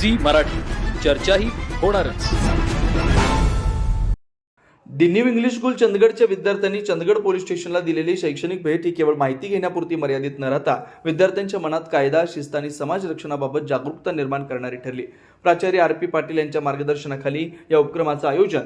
Zee Marathi. चर्चाही होणारच. The new English school चंदगडच्या विद्यार्थ्यांनी चंदगड पोलीस स्टेशनला दिलेली शैक्षणिक भेट ही केवळ माहिती घेण्यापुरती मर्यादित न राहता विद्यार्थ्यांच्या मनात कायदा शिस्त आणि समाज रक्षणाबाबत जागरूकता निर्माण करणारी ठरली. प्राचार्य आर पी पाटील यांच्या मार्गदर्शनाखाली या उपक्रमाचं आयोजन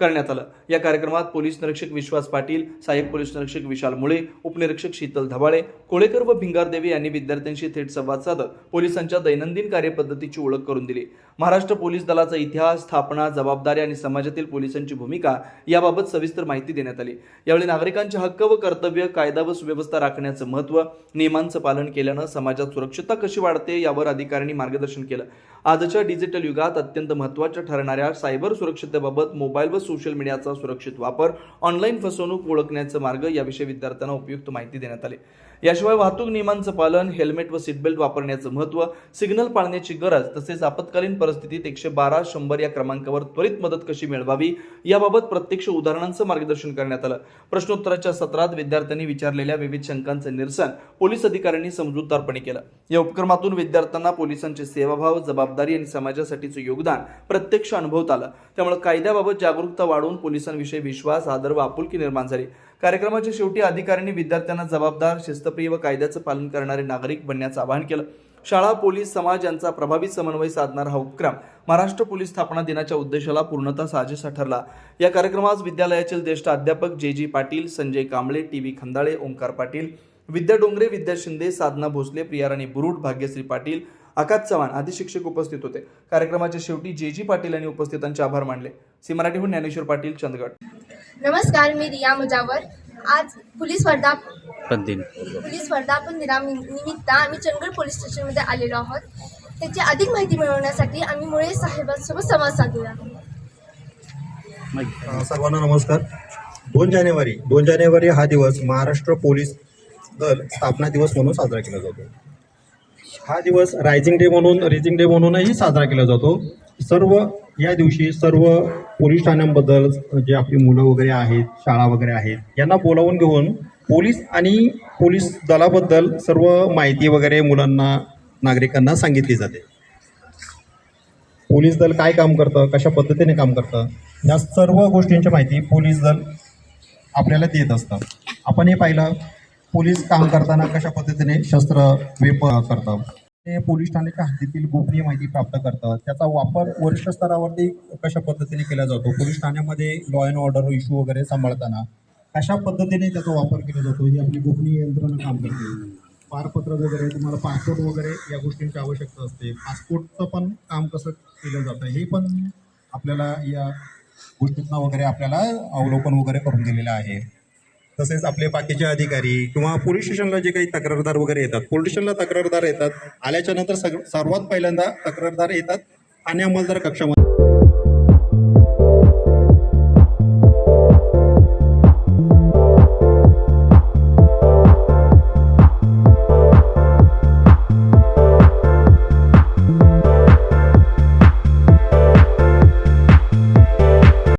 करण्यात आलं. या कार्यक्रमात पोलीस निरीक्षक विश्वास पाटील सहाय्यक पोलीस निरीक्षक विशाल मुळे उपनिरीक्षक शीतल धबाळे कोळेकर व भिंगारदेवी यांनी विद्यार्थ्यांशी थेट संवाद साधत पोलिसांच्या दैनंदिन कार्यपद्धतीची ओळख करून दिली. महाराष्ट्र पोलीस दलाचा इतिहास स्थापना जबाबदारी आणि समाजातील पोलिसांची भूमिका याबाबत सविस्तर माहिती देण्यात आली. यावेळी नागरिकांचे हक्क व कर्तव्य कायदा व सुव्यवस्था राखण्याचं महत्त्व नियमांचं पालन केल्यानं समाजात सुरक्षितता कशी वाढते यावर अधिकाऱ्यांनी मार्गदर्शन केलं. आजच्या डिजिटल युगात अत्यंत महत्त्वाच्या ठरणाऱ्या सायबर सुरक्षतेबाबत मोबाईल व सोशल मीडियाचा सुरक्षित वापर ऑनलाईन फसवणूक ओळखण्याचा मार्ग याविषयी विद्यार्थ्यांना उपयुक्त माहिती देण्यात आली. याशिवाय वाहतूक नियमांचं पालन हेल्मेट व सीटबेल्ट वापरण्याचं महत्त्व सिग्नल पाळण्याची गरज तसेच आपत्कालीन परिस्थितीत एकशे बारा शंभर या क्रमांकावर त्वरित मदत कशी मिळवावी याबाबत प्रत्यक्ष उदाहरणांचं मार्गदर्शन करण्यात आलं. प्रश्नोत्तराच्या सत्रात विद्यार्थ्यांनी विचारलेल्या विविध शंकांचं निरसन पोलीस अधिकाऱ्यांनी समजूतदारपणे केलं. या उपक्रमातून विद्यार्थ्यांना पोलिसांचे सेवाभाव जबाबदारी आणि समाजासाठीचं योगदान प्रत्यक्ष अनुभवता आलं. त्यामुळे कायद्याबाबत जागरूकता वाढवून पोलिसांविषयी विश्वास आदर व आपुलकी निर्माण झाली. कार्यक्रमाच्या शेवटी अधिकाऱ्यांनी विद्यार्थ्यांना जबाबदार शिस्तप्रिय व कायद्याचं पालन करणारे नागरिक बनण्याचं आवाहन केलं. शाळा पोलीस समाज यांचा प्रभावी समन्वय साधणारा हा उपक्रम महाराष्ट्र पोलीस स्थापना दिनाच्या उद्देशाला पूर्णतः साजेसा ठरला. या कार्यक्रमात विद्यालयाचे ज्येष्ठ अध्यापक J G Patil Sanjay Kamble T V Khandale Omkar Patil Vidya Dongare Vidya Shinde Sadhana Bhosale Priyarani Burud Bhagyashree Patil Akash Chavan आदी शिक्षक उपस्थित होते. कार्यक्रमाच्या शेवटी जे जी पाटील यांनी उपस्थितांचे आभार मानले. सी मराठीहून ज्ञानेश्वर पाटील चंदगड. नमस्कार मी रिया मुजावर. आज पोलीस वर्धा दिन पोलीस वर्धापन दिनानिमित्त आम्ही चंदगड पोलीस स्टेशनमध्ये आलेलो आहोत. त्याची अधिक माहिती मिळवण्यासाठी आम्ही मुळे साहेबांसोबत संवाद अ, सर्वांना नमस्कार. दोन जानेवारी दोन जानेवारी हा दिवस महाराष्ट्र पोलीस दल स्थापना दिवस म्हणून साजरा केला जातो. हा दिवस रायझिंग डे म्हणून रेझिंग डे म्हणूनही साजरा केला जातो. सर्व या दिवशी सर्व पोलीस ठाण्यांबद्दल जे आपली मुलं वगैरे आहेत शाळा वगैरे आहेत यांना बोलावून घेऊन पोलीस आणि पोलीस दलाबद्दल सर्व माहिती वगैरे मुलांना नागरिकांना सांगितली जाते. पोलीस दल काय काम करतं कशा पद्धतीने काम करतं या सर्व गोष्टींची माहिती पोलीस दल आपल्याला देत असतं. आपण हे पाहिलं पोलीस काम करताना कशा पद्धतीने शस्त्र वेप करतात? ते पोलीस ठाण्याच्या हद्दीतील गोपनीय माहिती प्राप्त करतात. त्याचा वापर वरिष्ठ स्तरावरती कशा पद्धतीने केला जातो? पोलीस ठाण्यामध्ये लॉ अँड ऑर्डर इश्यू वगैरे सांभाळताना कशा पद्धतीने त्याचा वापर केला जातो? ही आपली गोपनीय यंत्रणा काम करते. पारपत्र वगैरे तुम्हाला पासपोर्ट वगैरे या गोष्टींची आवश्यकता असते. पासपोर्टचं पण काम कसं केलं जातं हे पण आपल्याला या गोष्टींना वगैरे आपल्याला अवलोकन वगैरे करून दिलेलं आहे. तसेच आपले बाकीचे अधिकारी किंवा पोलीस स्टेशनला जे काही तक्रारदार वगैरे येतात पोलीस स्टेशनला तक्रारदार येतात. आल्याच्यानंतर सग सर्वात पहिल्यांदा तक्रारदार येतात. आणि अंमलदार कक्षामध्ये